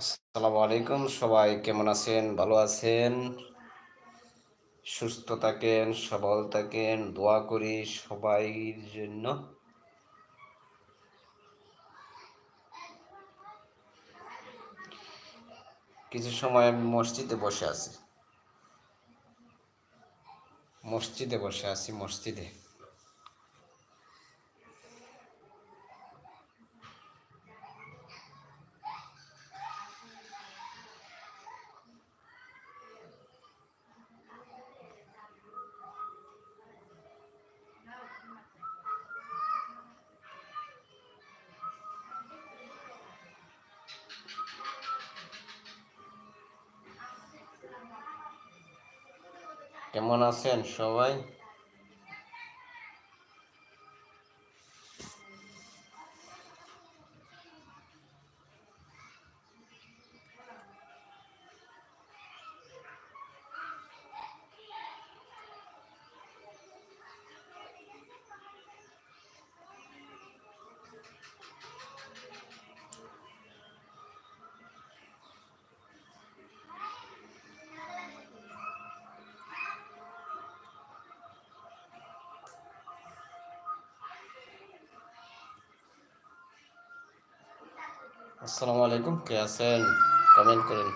আসসালামু আলাইকুম, সবাই কেমন আছেন? ভালো আছেন? সুস্থ থাকেন, সবল থাকেন, দোয়া করি সবাইর জন্য। কিছু সময় আমি মসজিদে বসে আছি। মসজিদে বসে আছি, মসজিদে। কেমন আছেন সবাই? আসসালামু আলাইকুম কে আছেন? কমেন্ট করেন।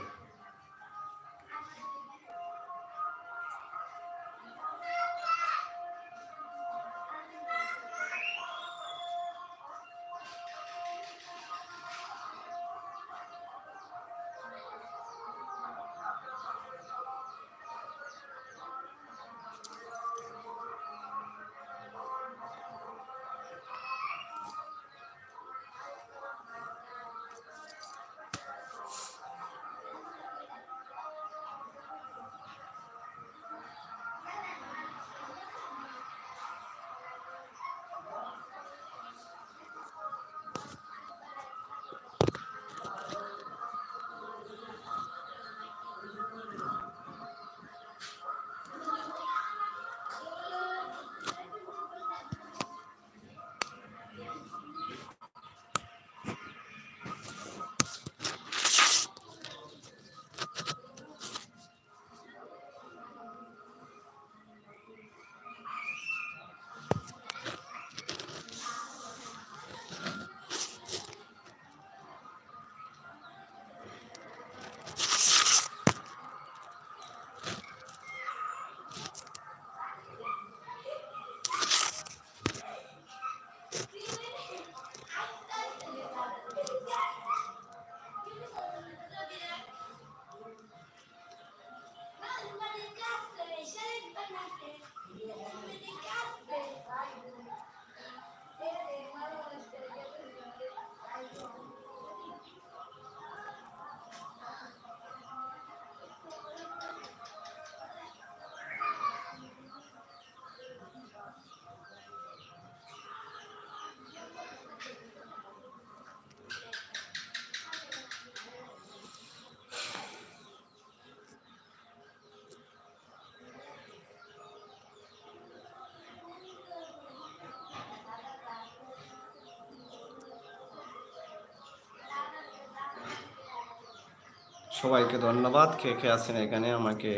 সবাইকে ধন্যবাদ। কে কে আছেন এখানে আমাকে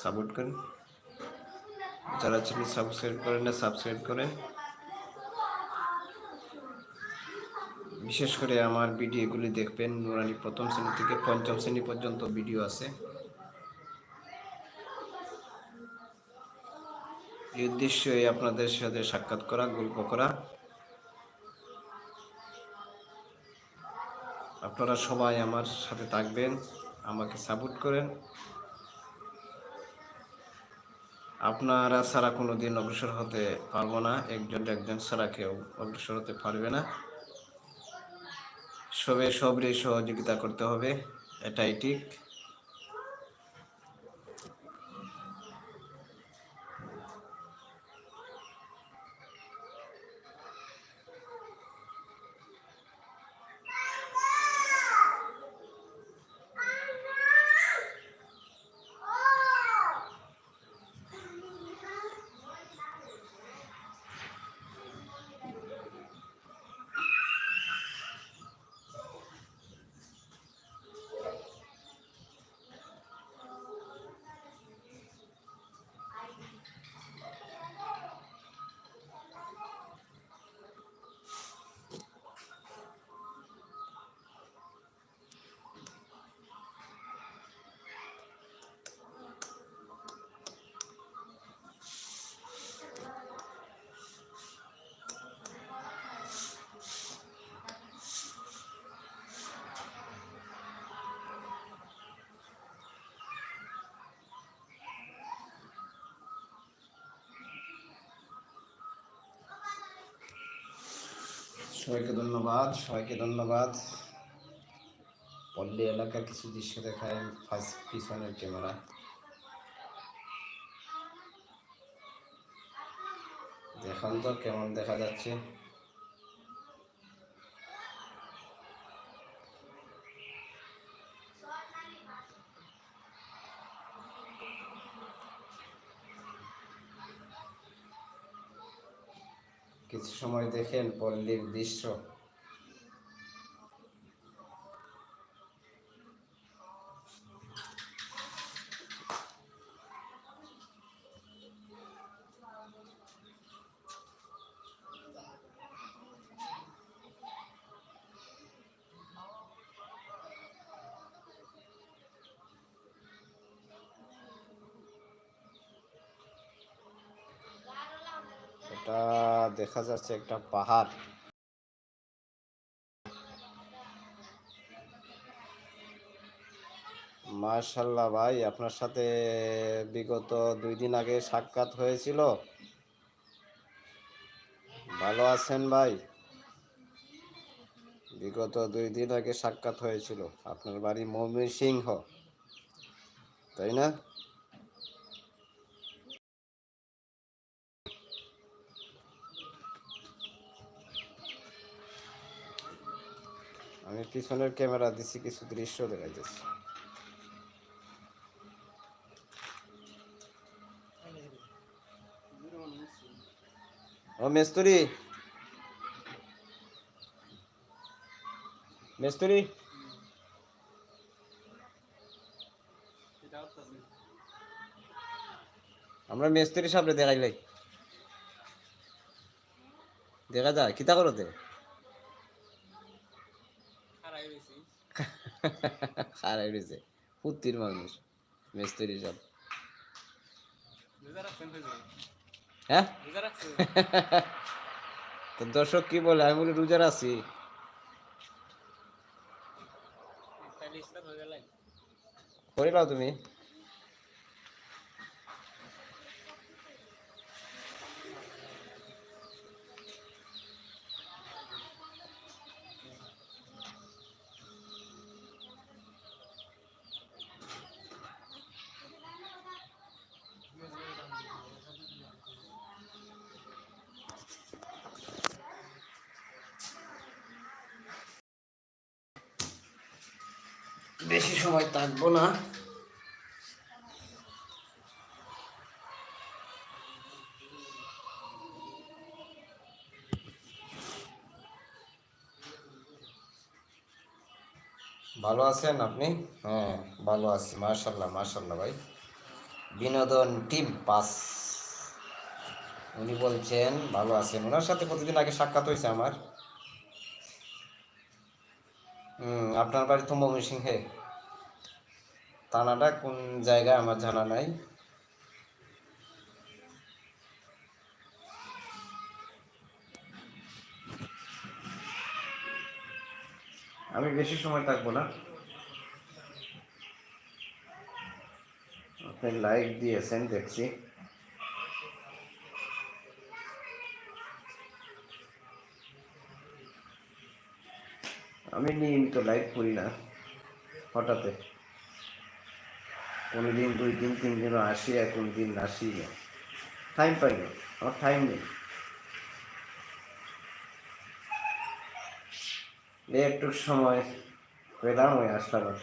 সাপোর্ট করেন। যারা চ্যানেল সাবস্ক্রাইব করেন না সাবস্ক্রাইব করেন। বিশেষ করে আমার ভিডিওগুলি দেখবেন, নুরানি প্রথম শ্রেণি থেকে পঞ্চম শ্রেণি পর্যন্ত ভিডিও আছে। এই উদ্দেশ্যই আপনাদের সাথে সাক্ষাৎ করা, গল্প করা। আপনারা সবাই আমার সাথে থাকবেন। আমাকে সাপোর্ট করেন। আপনারা ছাড়া কোনো দিন অগ্রসর হতে পারব না। একজন একজন ছাড়া কেউ অগ্রসর হতে পারবে না। সবে সবরে সহযোগিতা করতে হবে, এটাই ঠিক। সবাইকে ধন্যবাদ সবাইকে ধন্যবাদ। পল্লী এলাকার কিছু দৃশ্য দেখায়, ফার্স্ট পিছনের ক্যামেরা। দেখান তো কেমন দেখা যাচ্ছে। কিছু সময় দেখেন পল্লীর দৃশ্য। দেখা যাচ্ছে একটা পাহাড়। মার্শাল্লাহ ভাই, আপনার সাথে বিগত দুই দিন আগে সাক্ষাৎ হয়েছিল। ভালো আছেন ভাই? বিগত দুই দিন আগে সাক্ষাৎ হয়েছিল। আপনার বাড়ি মমির সিংহ তাই না? আমি পিছনের ক্যামেরা দিছি, কিছু দৃশ্য দেখা যাচ্ছে ও, মেস্তুরি। মেস্তুরি। আমরা মেস্তুরি সামনে দেখাইলাই দেখা যায় কিতা করতে হারাই রয়েছে। পুত্তির মানুষ মিস্ত্রি সব। হ্যাঁ? তো দর্শক কি বলে? আমি বলি রোজার আছি। করে নাও তুমি। বেশি সময় থাকব না। ভালো আছেন আপনি? হ্যাঁ ভালো আছি। মার্শাল্লাহ মার্শাল্লাহ ভাই। বিনোদন টিম পাস। উনি বলছেন, ভালো আছেন। ওনার সাথে প্রতিদিন আগে সাক্ষাৎ হয়েছে আমার। হুম আপনার বাড়ি তো ময়মনসিংহে। থানাটা কোন জায়গায় আমার জানা নাই। আমি বেশি সময় থাকব না। আপনি লাইক দিয়েছেন, দেখছি। আমি নিয়মিত লাইক করি না, হঠাৎ কোনো দিন দুই দিন, তিন দিনও আসি আর কোনো দিন আসি। না টাইম পাই না, আমার টাইম নেই। একটু সময় পেলাম ওই আসলাম আর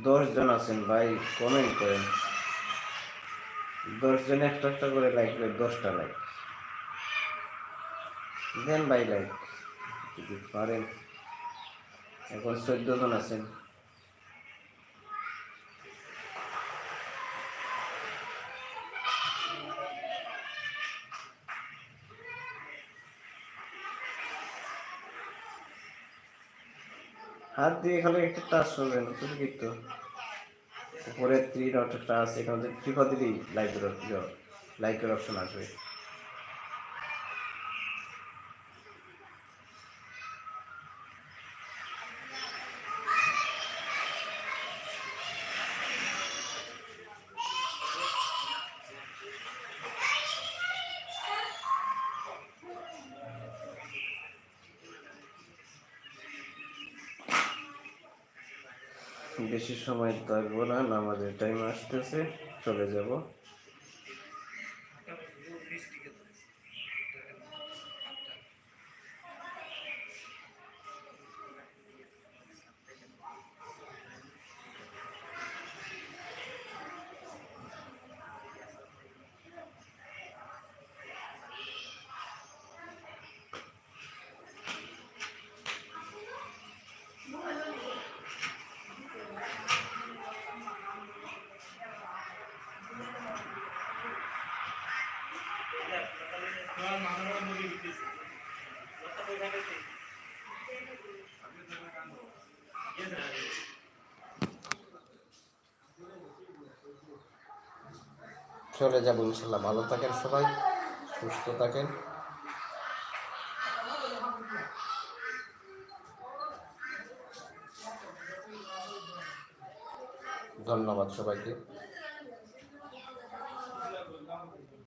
কি দশ জন আছেন ভাই কমেন্ট করেন দশ জন একটা একটা করে লাইক করে, দশটা লাইক দেন ভাই লাইক পারেন। এখন চোদ্দ জন আছেন। হাত দিয়ে খালি একটা টাচ করবেন তুমি কিন্তু উপরে থ্রি একটা আছে এখানে থ্রি দিলেই লাইকের লাইকের অপশন আসবে। বেশি সময় থাকব না নামাজের টাইম আসতেছে চলে যাব। চলে যাব ইনশাল্লাহ ভালো থাকেন সবাই সুস্থ থাকেন। ধন্যবাদ সবাইকে।